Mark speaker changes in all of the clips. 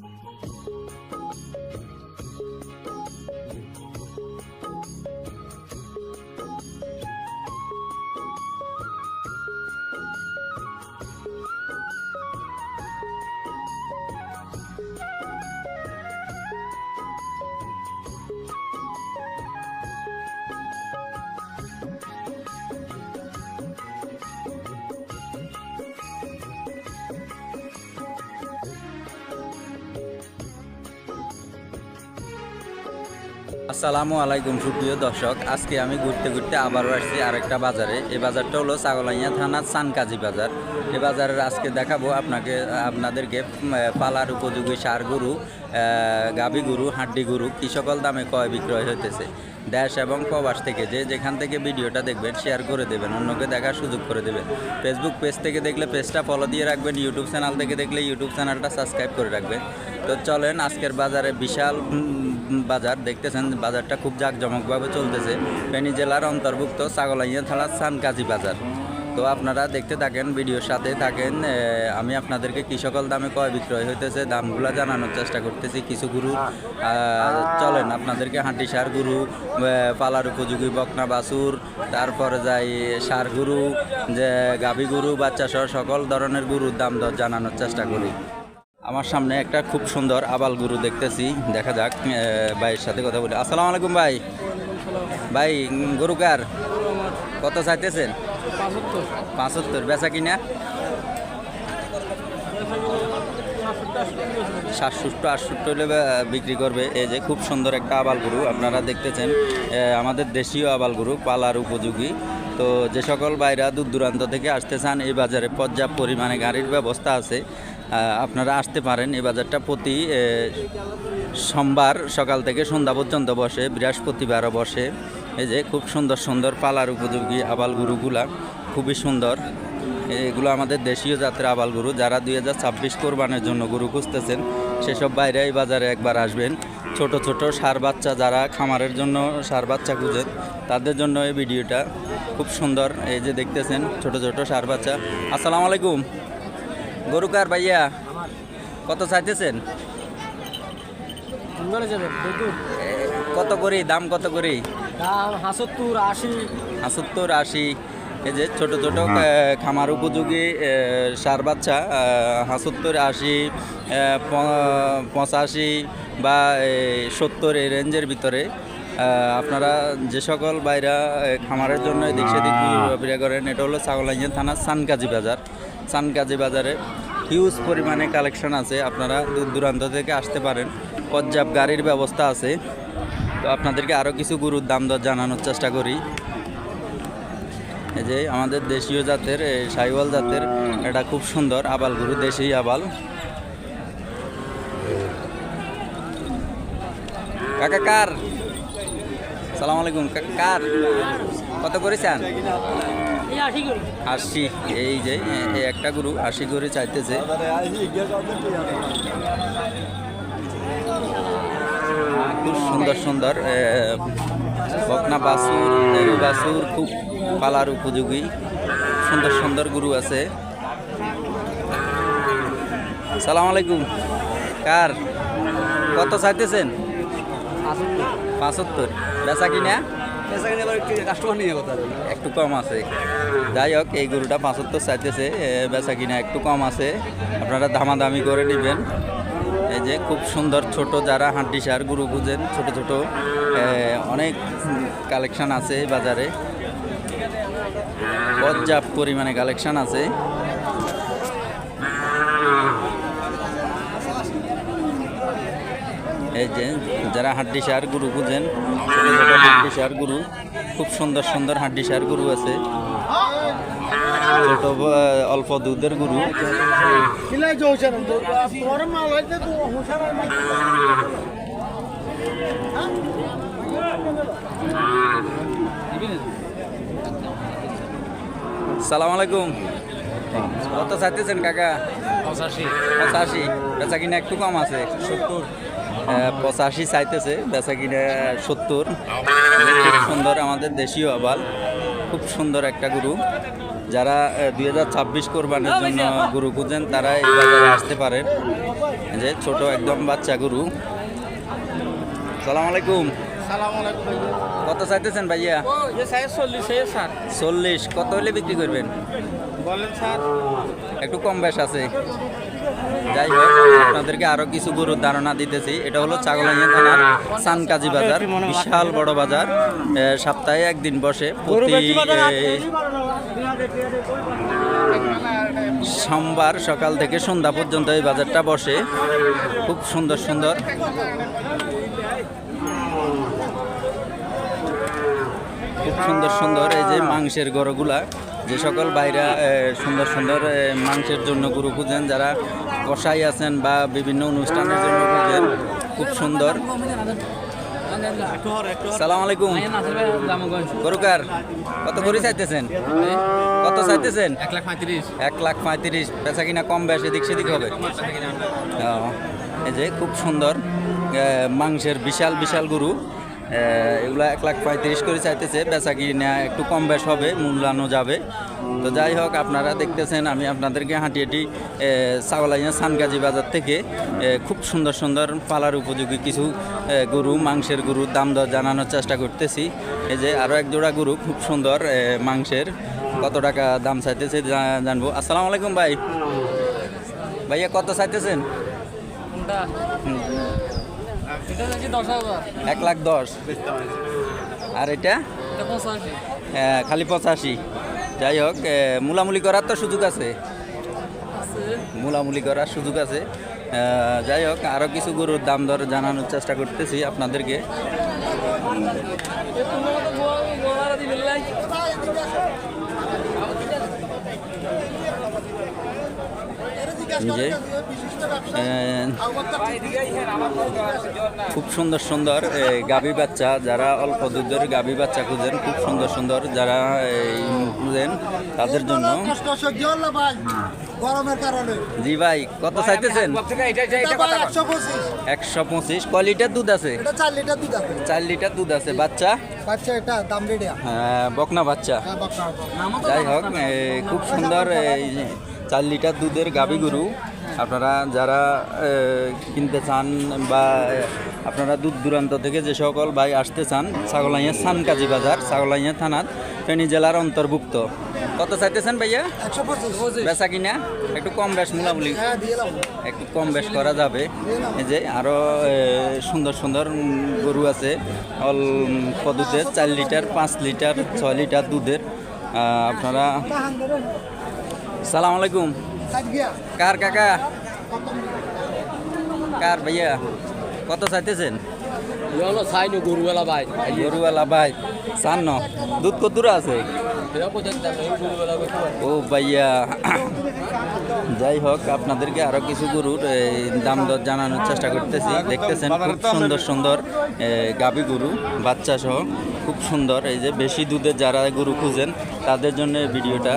Speaker 1: Bye. আসসালামু আলাইকুম সুপ্রিয় দর্শক, আজকে আমি ঘুরতে ঘুরতে আবারও আসছি আরেকটা বাজারে। এই বাজারটা হলো ছাগলাইয়া থানার সানকাজি বাজার। এই বাজারের আজকে দেখাবো আপনাকে, আপনাদেরকে পালার উপযোগী সার গরু গাভী গরু, হাড্ডি গরু কি সকল দামে ক্রয় বিক্রয় হইতেছে। দেশ এবং প্রবাস থেকে যে যেখান থেকে ভিডিওটা দেখবেন শেয়ার করে দেবেন, অন্যকে দেখার সুযোগ করে দেবেন। ফেসবুক পেজ থেকে দেখলে পেজটা ফলো দিয়ে রাখবেন ইউটিউব চ্যানেল থেকে দেখলে ইউটিউব চ্যানেলটা সাবস্ক্রাইব করে রাখবেন। তো চলেন আজকের বাজারে বিশাল বাজার, দেখতেছেন বাজারটা খুব জাঁকজমকভাবে চলতেছে। ফেনী জেলার অন্তর্ভুক্ত ছাগলাইয়া থানার সানকাজি বাজার। তো আপনারা দেখতে থাকেন, ভিডিওর সাথে থাকেন আমি আপনাদেরকে কি সকল দামে কয় বিক্রয় হইতেছে দামগুলো জানানোর চেষ্টা করতেছি। কিছু গুরু চলেন, আপনাদেরকে হাঁটি সার গুরু পালার উপযোগী বকনা বাসুর তারপরে যাই সার গুরু, যে গাভী গুরু, বাচ্চা সহ সকল ধরনের গুরুর দাম দর জানানোর চেষ্টা করি। আমার সামনে একটা খুব সুন্দর আবাল গুরু দেখতেছি। দেখা যাক ভাইয়ের সাথে কথা বলি। আসসালামু আলাইকুম ভাই। ভাই উম, গরু কার? কত চাইতেছেন? পাঁচাত্তর। বেচা কিনা? সাতষট্টি আটষট্টি হলে বিক্রি করবে। এই যে খুব সুন্দর একটা আবাল গরু আপনারা দেখতেছেন। আমাদের দেশীয় আবাল গরু পালার উপযোগী। তো যে সকল বাইরা দূর দূরান্ত থেকে আসতে চান এই বাজারে পর্যাপ্ত পরিমাণে গাড়ির ব্যবস্থা আছে। আপনারা আসতে পারেন এই বাজারটা প্রতি সোমবার সকাল থেকে সন্ধ্যা পর্যন্ত বসে, বৃহস্পতিবারও বসে। এই যে খুব সুন্দর সুন্দর পালার উপযোগী আবাল গরুগুলা, খুবই সুন্দর। এগুলো আমাদের দেশীয় জাতের আবাল গরু, যারা দুই হাজার ছাব্বিশ কোরবানের জন্য গরু খুঁজতেছেন, সেসব বাইরে এই বাজারে একবার আসবেন। ছোট ছোট সার বাচ্চা যারা খামারের জন্য সার বাচ্চা খুঁজেন, তাদের জন্য এই ভিডিওটা খুব সুন্দর। এই যে দেখতেছেন ছোট ছোট সার বাচ্চা। আসসালামু আলাইকুম। গরু কার ভাইয়া? কত চাইতেছেন? কত করি? দাম কত করি?
Speaker 2: দাম হাসত্তর আশি।
Speaker 1: আশি। এই যে ছোট ছোট খামার উপযোগী সার বাচ্চা হাসত্তর আশি প- পঁচাশি বা সত্তর এই রেঞ্জের ভিতরে আপনারা যে সকল বাইরা খামারের জন্য এদিক সেদিক ঘোরাফেরা করেন এটা হলো ছাগলাইয়া থানার সানকাজি বাজার। সানকাজি বাজারে। হিউজ পরিমাণে কালেকশন আছে, আপনারা দূর দূরান্ত থেকে আসতে পারেন। পর্যাপ্ত গাড়ির ব্যবস্থা আছে। তো আপনাদেরকে আরও কিছু গরুর দাম দর জানানোর চেষ্টা করি। এই যে আমাদের দেশীয় জাতের সাইওয়াল জাতের, এটা খুব সুন্দর, আবাল গরু, দেশি আবাল। কাকা, কার? সালাম আলাইকুম কাকা কার? কত করেছেন?
Speaker 2: আশি
Speaker 1: এই যে একটা গরু আশি করে চাইতেছে। খুব সুন্দর সুন্দর এ, বকনা বাসুর নেরু বাসুর খুব পালার উপযোগী। সুন্দর সুন্দর গরু আছে। সালাম আলাইকুম। কার? কত চাইতেছেন? পাঁচাত্তর। বেচা কিনা? একটু কম আছে। যাই হোক, এই গরুটা পাঁচাত্তর চাইতেছে বেচা কিনা একটু কম আছে। আপনারা দামাদামি করে নেবেন। এই যে খুব সুন্দর ছোট যারা হাড্ডি সার গরু খুঁজেন ছোট ছোট অনেক কালেকশন আছে বাজারে। পর্যাপ্ত পরিমাণে কালেকশন আছে। এই যে যারা হাড্ডি সার গুরু বুঝেন ছোট ছোট হাড্ডি সার গুরু খুব সুন্দর সুন্দর হাড্ডি সার গুরু আছে। ছোট অল্প দুধের গুরু। সালাম আলাইকুম। কত চাইতেছেন কাকা?
Speaker 2: পঁচাশি।
Speaker 1: পঁচাশি। বেচা কিনা একটু কম আছে
Speaker 2: সত্তর।
Speaker 1: পঁচাশি চাইতেছে বেচা কিনা সত্তর। খুব সুন্দর আমাদের দেশীয় আবাল খুব সুন্দর একটা গরু। যারা দুই হাজার ছাব্বিশ কোরবানির জন্য গরু খুঁজেন তারা এই বাজারে আসতে পারেন। যে ছোট একদম বাচ্চা গরু। সালাম আলাইকুম। কত চাইতেছেন ভাইয়া?
Speaker 2: চল্লিশ
Speaker 1: কত হলে বিক্রি করবেন?
Speaker 2: বলেন স্যার।
Speaker 1: একটু কম বেশ আছে। যাই হোক। আপনাদেরকে আরও কিছু গরুর ধারণা দিতেছি। এটা হলো ছাগলাইয়া থানার সানকাজি বাজার বিশাল বড় বাজার। সপ্তাহে একদিন বসে প্রতি সোমবার সকাল থেকে সন্ধ্যা পর্যন্ত এই বাজারটা বসে। খুব সুন্দর সুন্দর। খুব সুন্দর সুন্দর এই যে মাংসের গরুগুলা, যে সকল বাইরা সুন্দর সুন্দর মাংসের জন্য গরু খুঁজেন, যারা কষাই আছেন বা বিভিন্ন অনুষ্ঠানের জন্য খুঁজেন, খুব সুন্দর। সালাম আলাইকুম। গরুকার, কত করে চাইতেছেন? কত চাইতেছেন?
Speaker 2: এক লাখ পঁয়ত্রিশ।
Speaker 1: এক লাখ পঁয়ত্রিশ কিনা কম, বেশ, এদিক সেদিক হবে। এই যে খুব সুন্দর মাংসের বিশাল বিশাল গরু। এগুলা এক লাখ পঁয়ত্রিশ করে চাইতেছে বেচা কিনা একটু কম বেশ হবে মূল্যানো যাবে। তো যাই হোক আপনারা দেখতেছেন আমি আপনাদেরকে হাঁটি হাঁটি সাগলাইয়া সানগাজি বাজার থেকে খুব সুন্দর সুন্দর পালার উপযোগী কিছু গরু মাংসের গরুর দাম দর জানানোর চেষ্টা করতেছি। এই যে আরও এক জোড়া গরু খুব সুন্দর মাংসের কত টাকা দাম চাইতেছে জানব। আসসালামু আলাইকুম ভাই। ভাইয়া কত চাইতেছেন? এক লাখ দশ। আর এটা? হ্যাঁ, খালি পঁচাশি। যাই হোক মুলামুলি করার তো সুযোগ আছে। মুলামুলি করার সুযোগ আছে। যাই হোক আরও কিছু গরুর দাম দর জানানোর চেষ্টা করতেছি আপনাদেরকে। যে খুব সুন্দর সুন্দর এ, গাভী বাচ্চা যারা অল্প দুধের গাভী বাচ্চা খুঁজেন খুব সুন্দর সুন্দর যারা খুঁজেন তাদের জন্য।
Speaker 2: কষ্ট সহ্য হলো ভাই গরমের কারণে
Speaker 1: জি ভাই কত চাইতেছেন
Speaker 2: একশো পঁচিশ।
Speaker 1: একশো পঁচিশ। ক লিটার দুধ আছে?
Speaker 2: চার লিটার দুধ আছে।
Speaker 1: চার লিটার দুধ আছে। বাচ্চা?
Speaker 2: বাচ্চা এটা দাম রেডি
Speaker 1: হ্যাঁ, বকনা বাচ্চা।
Speaker 2: হ্যাঁ
Speaker 1: যাই হোক খুব সুন্দর এই চার লিটার দুধের গাভী গরু। আপনারা যারা কিনতে চান বা আপনারা দূর দূরান্ত থেকে যে সকল ভাই আসতে চান ছাগলাইয়া সানকাজি বাজার ছাগলাইয়া থানার ফেনী জেলার অন্তর্ভুক্ত। কত চাইতেছেন ভাইয়া? বেচা কিনা? একটু কম বেশ মোটামুটি
Speaker 2: হ্যাঁ
Speaker 1: একটু কম বেশ করা যাবে। এই যে আরও সুন্দর সুন্দর গরু আছে। অল্প দুধের চার লিটার পাঁচ লিটার ছয় লিটার দুধের। আপনারা সালাম আলাইকুম। কার কাকা কার ভাইয়া কত চাইতেছেন
Speaker 3: হলো চাইনো গরুবেলা ভাই
Speaker 1: গরুওয়ালা ভাই চান দুধ কতুরা আছে ও ভাইয়া যাই হোক আপনাদেরকে আরও কিছু গরুর এই, দাম দর জানানোর চেষ্টা করতেছি দেখতেছেন খুব সুন্দর সুন্দর গাবি গরু বাচ্চা সহ খুব সুন্দর এই যে বেশি দুধের যারা গরু খুঁজেন তাদের জন্য ভিডিওটা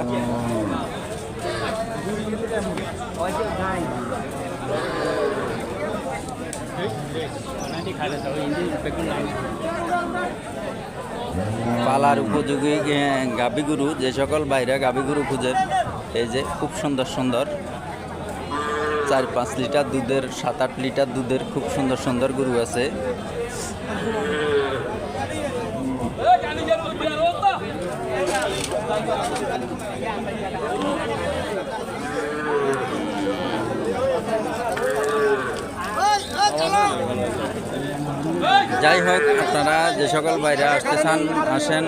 Speaker 1: পালার উপযোগী গাবি গরু, যে সকল বাইরে গাবি গরু খুঁজেন এই যে খুব সুন্দর সুন্দর, চার পাঁচ লিটার দুধের, সাত আট লিটার দুধের খুব সুন্দর সুন্দর গরু আছে। যাই হোক, আপনারা যে সকল বাইরে আসতে চান, আসেন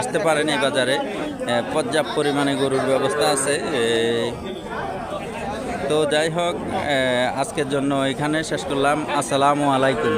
Speaker 1: আসতে পারেন এই বাজারে। পর্যাপ্ত পরিমাণে গরুর ব্যবস্থা আছে। তো যাই হোক আজকের জন্য এখানে শেষ করলাম। আসসালামু আলাইকুম।